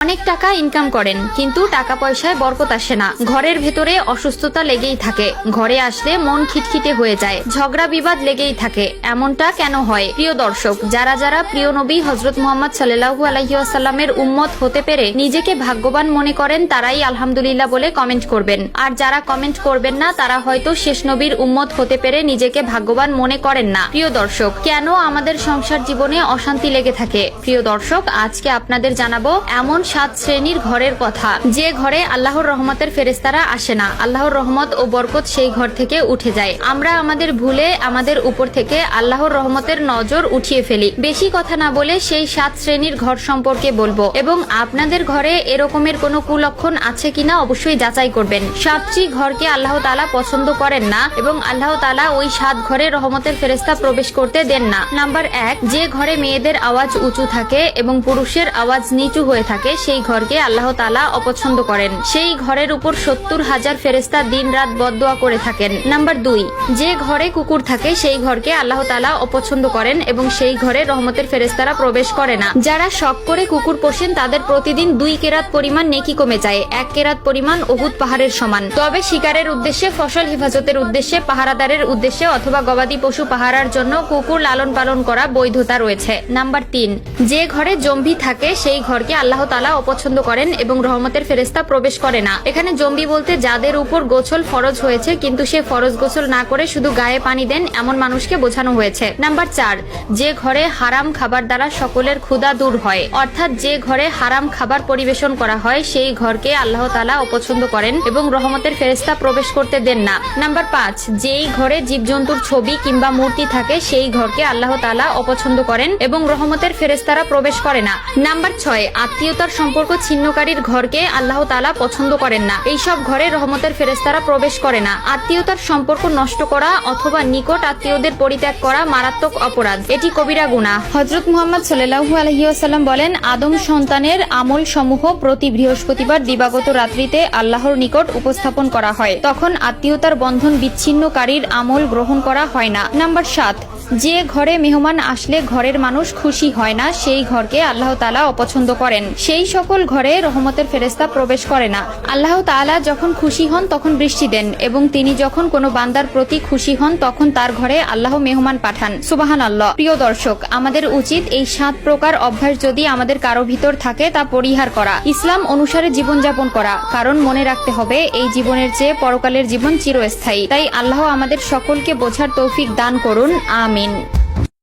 অনেক টাকা ইনকাম করেন, কিন্তু টাকা পয়সায় বরকত আসে না। ঘরের ভেতরে অসুস্থতা লেগেই থাকে। ঘরে আসলে মন খিটখিটে হয়ে যায়। ঝগড়া বিবাদ লেগেই থাকে। এমনটা কেন হয়? প্রিয় দর্শক, যারা যারা প্রিয় নবী হজরত মোহাম্মদ সাল্লাহু আলহিউসাল্লামের উম্মত হতে পেরে নিজেকে ভাগ্যবান মনে করেন, তারাই আলহামদুলিল্লাহ বলে কমেন্ট করবেন। আর যারা কমেন্ট করবেন না, তারা হয়তো শেষ নবীর উম্মত হতে পেরে নিজেকে ভাগ্যবান মনে করেন না। প্রিয় দর্শক, কেন আমাদের সংসার জীবনে অশান্তি লেগে থাকে? প্রিয় দর্শক, আজকে আপনাদের জানাব এমন সাত শ্রেণির ঘরের কথা। যে ঘরে আল্লাহর রহমতের ফেরেস্তারা আসে না, আল্লাহর রহমত ও বরকত সেই ঘর থেকে উঠে যায়। আমরা আমাদের ভুলে আমাদের উপর থেকে আল্লাহর রহমতের নজর উঠিয়ে ফেলি। বেশি কথা না বলে সেই সাত শ্রেণির ঘর সম্পর্কে বলব এবং আপনাদের ঘরে এরকমের কোনো কুলক্ষণ আছে কিনা অবশ্যই যাচাই করবেন। সাতটি ঘরকে আল্লাহ তালা পছন্দ করেন না এবং আল্লাহ তালা ওই সাত ঘরে রহমতের ফেরেস্তা প্রবেশ করতে দেন না। নাম্বার এক, যে ঘরে মেয়েদের আওয়াজ উঁচু থাকে এবং পুরুষের আওয়াজ নিচু হয়ে থাকে সেই ঘরকে আল্লাহ তালা অপছন্দ করেন। সেই ঘরের উপর সত্তর হাজার ফেরেস্তা দিন রাত বদোয়া করে থাকেন। নাম্বার দুই, যে ঘরে কুকুর থাকে, সেই ঘরকে আল্লাহ তালা অপছন্দ করেন এবং সেই ঘরে রহমতের ফেরেস্তারা প্রবেশ করে না। যারা শখ করে কুকুর পোষেন, তাদের প্রতিদিন দুই কেরাত পরিমাণ নেকি কমে যায়। এক কেরাত পরিমাণ অহুত পাহাড়ের সমান। তবে শিকারের উদ্দেশ্যে, ফসল হেফাজতের উদ্দেশ্যে, পাহারাদারের উদ্দেশ্যে অথবা গবাদি পশু পাহারার জন্য কুকুর লালন পালন করা বৈধতা রয়েছে। নাম্বার তিন, যে ঘরে জম্বি থাকে, সেই ঘরকে আল্লাহ তালা অপছন্দ করেন এবং রহমতের ফেরেস্তা প্রবেশ করে না। এখানে জম্বি বলতে যাদের উপর গোছল ফরজ হয়েছে, কিন্তু সে ফরজ গোসল না করে শুধু গায়ে পানি দেন এমন মানুষকে বোঝানো হয়েছে। নাম্বার চার, যে ঘরে হারাম খাবার দ্বারা সকলের ক্ষুধা দূর হয়, অর্থাৎ যে ঘরে হারাম খাবার পরিবেশন করা হয়, সেই ঘরকে আল্লাহ তালা অপছন্দ করেন এবং রহমতের ফেরেস্তা প্রবেশ করতে দেন না। নাম্বার পাঁচ, যেই ঘরে জীবজন্তুর ছবি কিংবা মূর্তি থাকে, সেই ঘরকে আল্লাহ তালা অপছন্দ করেন এবং রহমতের ফেরেস্তারা প্রবেশ করে না। নাম্বার ছয়, আত্মীয়তার সম্পর্ক ছিন্নকারীর ঘরকে আল্লাহ তালা পছন্দ করেন না। এইসব ঘরে রহমতের ফেরেস্তারা প্রবেশ করে না। আত্মীয়তার সম্পর্ক নষ্ট করা অথবা নিকট আত্মীয়দের পরিত্যাগ করা মারাত্মক অপরাধ। এটি কবিরা গুণা হজরত মুহাম্মদ সাল্লাহু আলহিউসাল্লাম বলেন, আদম সন্তানের আমল সমূহ প্রতি বৃহস্পতিবার দিবাগত রাত্রিতে আল্লাহর নিকট উপস্থাপন করা হয়। তখন আত্মীয়তার বন্ধন বিচ্ছিন্নকারীর আমল গ্রহণ করা হয় না। নাম্বার সাত যে ঘরে মেহমান আসলে ঘরের মানুষ খুশি হয় না, সেই ঘরকে আল্লাহ তালা অপছন্দ করেন। সেই সকল ঘরে রহমতের ফেরেস্তা প্রবেশ করে না। আল্লাহ তাআলা যখন খুশি হন, তখন বৃষ্টি দেন এবং তিনি যখন কোনো বান্দার প্রতি খুশি হন, তখন তার ঘরে আল্লাহ মেহমান পাঠান। সুবাহান আল্লাহ প্রিয় দর্শক, আমাদের উচিত এই সাত প্রকার অভ্যাস যদি আমাদের কারও ভিতর থাকে, তা পরিহার করা। ইসলাম অনুসারে জীবনযাপন করা। কারণ মনে রাখতে হবে, এই জীবনের চেয়ে পরকালের জীবন চিরস্থায়ী। তাই আল্লাহ আমাদের সকলকে বোঝার তৌফিক দান করুন। mean,